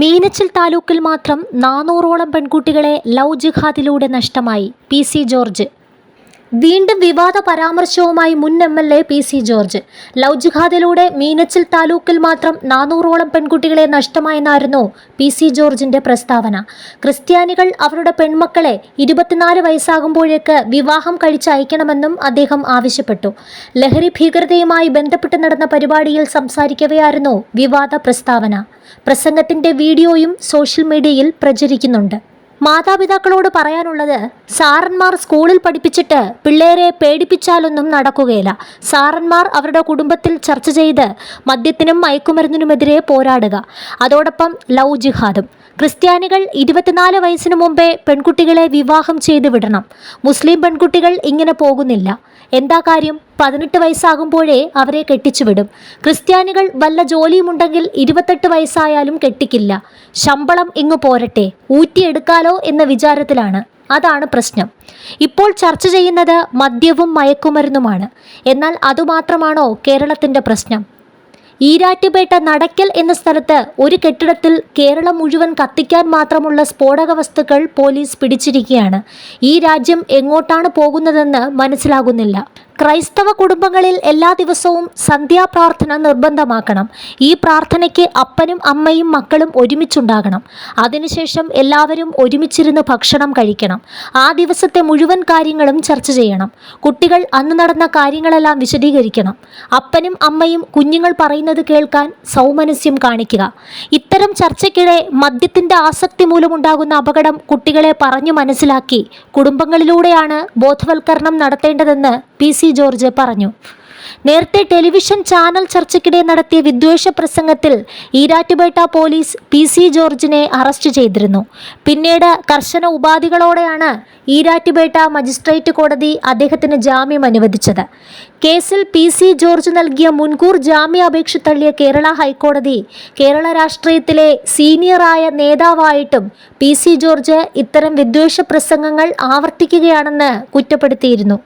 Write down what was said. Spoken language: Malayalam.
മീനച്ചിൽ താലൂക്കിൽ മാത്രം നാനൂറോളം പെൺകുട്ടികളെ ലവ് ജിഹാദിലൂടെ നഷ്ടമായി പി സി ജോർജ്. വീണ്ടും വിവാദ പരാമർശവുമായി മുൻ M L A P C George. Love ജിഹാദിലൂടെ Meenachil താലൂക്കിൽ മാത്രം നാനൂറോളം പെൺകുട്ടികളെ നഷ്ടമായെന്നായിരുന്നു പി സി ജോർജിന്റെ പ്രസ്താവന. ക്രിസ്ത്യാനികൾ അവരുടെ പെൺമക്കളെ ഇരുപത്തിനാല് വയസ്സാകുമ്പോഴേക്ക് വിവാഹം കഴിച്ചയക്കണമെന്നും അദ്ദേഹം ആവശ്യപ്പെട്ടു. ലഹരി ഭീകരതയുമായി ബന്ധപ്പെട്ട് നടന്ന പരിപാടിയിൽ സംസാരിക്കവെയായിരുന്നു വിവാദ പ്രസ്താവന. പ്രസംഗത്തിന്റെ വീഡിയോയും സോഷ്യൽ മീഡിയയിൽ പ്രചരിക്കുന്നുണ്ട്. മാതാപിതാക്കളോട് പറയാനുള്ളത് സാറന്മാർ സ്കൂളിൽ പഠിപ്പിച്ചിട്ട് പിള്ളേരെ പേടിപ്പിച്ചാലൊന്നും നടക്കുകയില്ല. സാറന്മാർ അവരുടെ കുടുംബത്തിൽ ചർച്ച ചെയ്ത് മദ്യത്തിനും മയക്കുമരുന്നിനുമെതിരെ പോരാടുക. അതോടൊപ്പം ലവ് ജിഹാദും. ക്രിസ്ത്യാനികൾ ഇരുപത്തിനാല് വയസ്സിന് മുമ്പേ പെൺകുട്ടികളെ വിവാഹം ചെയ്തു വിടണം മുസ്ലിം പെൺകുട്ടികൾ ഇങ്ങനെ പോകുന്നില്ല. എന്താ കാര്യം? പതിനെട്ട് വയസ്സാകുമ്പോഴേ അവരെ കെട്ടിച്ചുവിടും. ക്രിസ്ത്യാനികൾ വല്ല ജോലിയുമുണ്ടെങ്കിൽ ഇരുപത്തെട്ട് വയസ്സായാലും കെട്ടിക്കില്ല. ശമ്പളം ഇങ്ങു പോരട്ടെ ഊറ്റിയെടുക്കാലോ എന്ന വിചാരത്തിലാണ്. അതാണ് പ്രശ്നം. ഇപ്പോൾ ചർച്ച ചെയ്യുന്നത് മദ്യവും മയക്കുമരുന്നുമാണ്. എന്നാൽ അതുമാത്രമാണോ കേരളത്തിന്റെ പ്രശ്നം? ഈരാറ്റുപേട്ട നടക്കൽ എന്ന സ്ഥലത്ത് ഒരു കെട്ടിടത്തിൽ കേരളം മുഴുവൻ കത്തിക്കാൻ മാത്രമുള്ള സ്ഫോടക വസ്തുക്കൾ പോലീസ് പിടിച്ചിരിക്കുകയാണ്. ഈ രാജ്യം എങ്ങോട്ടാണ് പോകുന്നതെന്ന് മനസ്സിലാകുന്നില്ല. ക്രൈസ്തവ കുടുംബങ്ങളിൽ എല്ലാ ദിവസവും സന്ധ്യാപ്രാർത്ഥന നിർബന്ധമാക്കണം. ഈ പ്രാർത്ഥനയ്ക്ക് അപ്പനും അമ്മയും മക്കളും ഒരുമിച്ചുണ്ടാകണം. അതിനുശേഷം എല്ലാവരും ഒരുമിച്ചിരുന്ന് ഭക്ഷണം കഴിക്കണം. ആ ദിവസത്തെ മുഴുവൻ കാര്യങ്ങളും ചർച്ച ചെയ്യണം. കുട്ടികൾ അന്ന് നടന്ന കാര്യങ്ങളെല്ലാം വിശദീകരിക്കണം. അപ്പനും അമ്മയും കുഞ്ഞുങ്ങൾ പറയുന്നത് കേൾക്കാൻ സൗമനസ്യം കാണിക്കുക. ഇത്തരം ചർച്ചയ്ക്കിടെ മദ്യത്തിന്റെ ആസക്തി മൂലമുണ്ടാകുന്ന അപകടം കുട്ടികളെ പറഞ്ഞു മനസ്സിലാക്കി. കുടുംബങ്ങളിലൂടെയാണ് ബോധവൽക്കരണം നടത്തേണ്ടതെന്ന് പി ജോർജ് പറഞ്ഞു. നേരത്തെ ടെലിവിഷൻ ചാനൽ ചർച്ചയ്ക്കിടെ നടത്തിയ വിദ്വേഷ പ്രസംഗത്തിൽ ഈരാറ്റുപേട്ട പോലീസ് പി സി ജോർജിനെ അറസ്റ്റ് ചെയ്തിരുന്നു. പിന്നീട് കർശന ഉപാധികളോടെയാണ് ഈരാറ്റുപേട്ട മജിസ്ട്രേറ്റ് കോടതി അദ്ദേഹത്തിന് ജാമ്യം അനുവദിച്ചത്. കേസിൽ പി സി ജോർജ് നൽകിയ മുൻകൂർ ജാമ്യാപേക്ഷ തള്ളിയ കേരള ഹൈക്കോടതി കേരള രാഷ്ട്രീയത്തിലെ സീനിയറായ നേതാവായിട്ടും പി സി ജോർജ് ഇത്തരം വിദ്വേഷ പ്രസംഗങ്ങൾ ആവർത്തിക്കുകയാണെന്ന് കുറ്റപ്പെടുത്തിയിരുന്നു.